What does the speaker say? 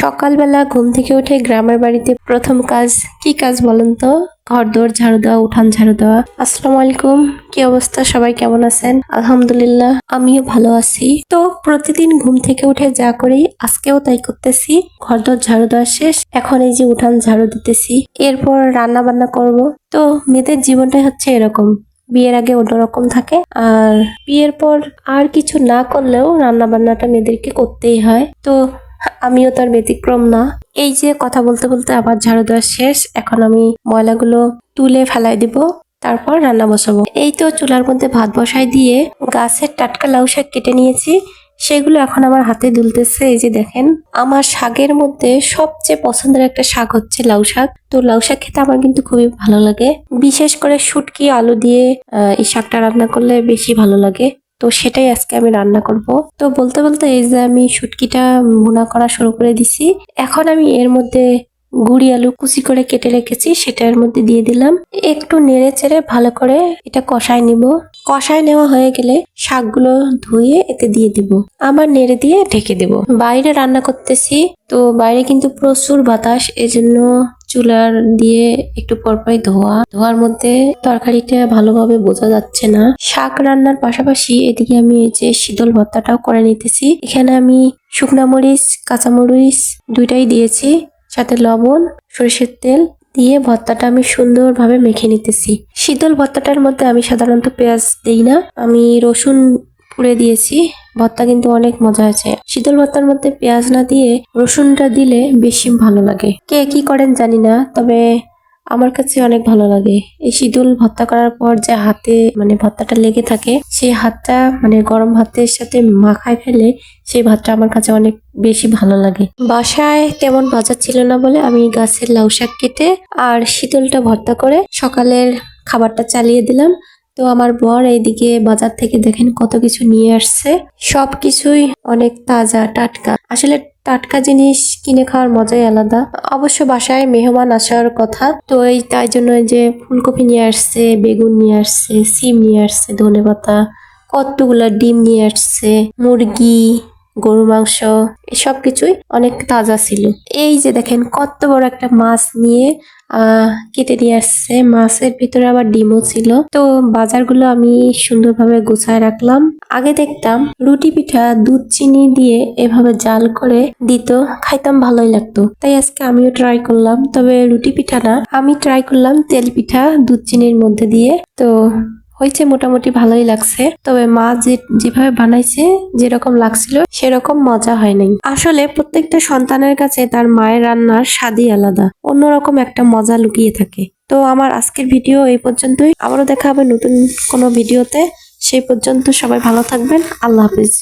সকালবেলা ঘুম থেকে উঠে গ্রামের বাড়িতে প্রথম কাজ কি কাজ বলেন তো? ঘর দোর ঝাড়ু দেওয়া, উঠান ঝাড়ু দেওয়া। আসসালামু আলাইকুম। কি অবস্থা? সবাই কেমন আছেন? আলহামদুলিল্লাহ, আমিও ভালো আছি। তো প্রতিদিন ঘুম থেকে উঠে যা করি, আজকেও তাই করতেছি। ঘর দোর ঝাড়ু দেওয়া শেষ। এখন এই যে উঠান ঝাড়ু দিতেছি। এরপর রান্না বান্না করব। তো মেয়েদের জীবনটাই হচ্ছে এরকম। বিয়ের আগে অন্যরকম থাকে। আর বিয়ের পর আর কিছু না করলেও রান্না বান্নাটা মেয়েদেরকে করতেই হয়। তো আমিও তার ব্যতিক্রম না। এই যে কথা বলতে বলতে আবার ঝাড়ু দেওয়া শেষ। এখন আমি ময়লাগুলো তুলে ফেলাই দিব, তারপর রান্না বসাবো। এই তো চুলার মধ্যে ভাত বসাই দিয়ে গাছের টাটকা লাউ শাক কেটে নিয়েছি। সেগুলো এখন আমার হাতে দুলতেছে, এই যে দেখেন। আমার শাকের মধ্যে সবচেয়ে পছন্দের একটা শাক হচ্ছে লাউ শাক। তো লাউ শাক খেতে আমার কিন্তু খুবই ভালো লাগে। বিশেষ করে শুটকি, আলু দিয়ে এই শাকটা রান্না করলে বেশি ভালো লাগে। তো সেটাই আজকে আমি রান্না করব। তো বলতে বলতে এই যে আমি শুটকিটা ভুনা করা শুরু করে দিছি, এখন আমি এর মধ্যে গুড়ি আলু কুচি করে কেটে রেখেছি, সেটা এর মধ্যে দিয়ে দিলাম। একটু নেড়ে চেড়ে ভালো করে এটা কষায় নিব। কষায় নেওয়া হয়ে গেলে শাকগুলো ধুয়ে এতে দিয়ে দিব। আবার নেড়ে দিয়ে ঢেকে দেব। বাইরে রান্না করতেছি, তো বাইরে কিন্তু প্রচুর বাতাস, এজন্য চুলার দিয়ে একটু পরপরই ধোয়া। ধোয়ার মধ্যে তরকারিটা ভালোভাবে বোঝা যাচ্ছে না। শাক রান্নার পাশাপাশি এদিকে আমি এই যে শীতল ভর্তাটাও করে নিতেছি। এখানে আমি শুকনা মরিচ কাঁচামরিচ দুইটাই দিয়েছি, সাথে লবণ, সরিষের তেল দিয়ে ভর্তাটা আমি সুন্দরভাবে মেখে নিতেছি। শীতল ভর্তাটার মধ্যে আমি সাধারণত পেঁয়াজ দিই না। আমি রসুন পুড়ে দিয়েছি। ভর্তা কিন্তু অনেক মজা আছে শীতল ভর্তার মধ্যে পেঁয়াজ না দিয়ে রসুনটা দিলে বেশি ভালো লাগে। কে কি করেন জানি না, তবে আমার কাছে অনেক ভালো লাগে। এই শীতল ভর্তা করার পর যে হাতে মানে ভর্তাটা লেগে থাকে, সেই হাতটা মানে গরম ভাতের সাথে মাখায় ফেলে সেই ভাতটা আমার কাছে অনেক বেশি ভালো লাগে। বাসায় তেমন বাজার ছিল না বলে আমি গাছের লাউ শাক কেটে আর শীতলটা ভর্তা করে সকালের খাবারটা চালিয়ে দিলাম। তো আমার বর এইদিকে বাজার থেকে দেখেন কত কিছু নিয়ে আসছে। সব কিছুই অনেক তাজা, টাটকা। আসলে টাটকা জিনিস কিনে খাওয়ার মজাই আলাদা। অবশ্য বাসায় মেহমান আসার কথা, তো এই তাই জন্য যে ফুলকপি নিয়ে আসছে, বেগুন নিয়ে আসছে, সিম নিয়ে আসছে ধনে পাতা কতগুলা ডিম নিয়ে আসছে, মুরগি গরু মাংস এসব কিছুই অনেক তাজা ছিল। এই যে দেখেন, কত বড় একটা মাছ নিয়ে কেটে নিয়ে আসছে। মাছের ভিতরে আবার ডিমও ছিল। তো বাজারগুলো আমি সুন্দরভাবে গুছায় রাখলাম। আগে দেখতাম রুটি পিঠা, দুধ, চিনি দিয়ে এভাবে জাল করে দিত। খাইতাম ভালোই লাগতো। তাই আজকে আমিও ট্রাই করলাম। তবে রুটি পিঠা না আমি ট্রাই করলাম তেল পিঠা, দুধ, চিনির মধ্যে দিয়ে। তো হয়েছে মোটামুটি ভালোই লাগছে। তবে মা যে, যেভাবে বানাইছে, যেরকম লাগছিল, সেরকম মজা হয় নাই। আসলে প্রত্যেকটা সন্তানের কাছে তার মায়ের রান্নার স্বাদই আলাদা। অন্যরকম একটা মজা লুকিয়ে থাকে। তো আমার আজকের ভিডিও এই পর্যন্তই। আবারও দেখা হবে নতুন কোনো ভিডিওতে। সেই পর্যন্ত সবাই ভালো থাকবেন। আল্লাহ হাফিজ।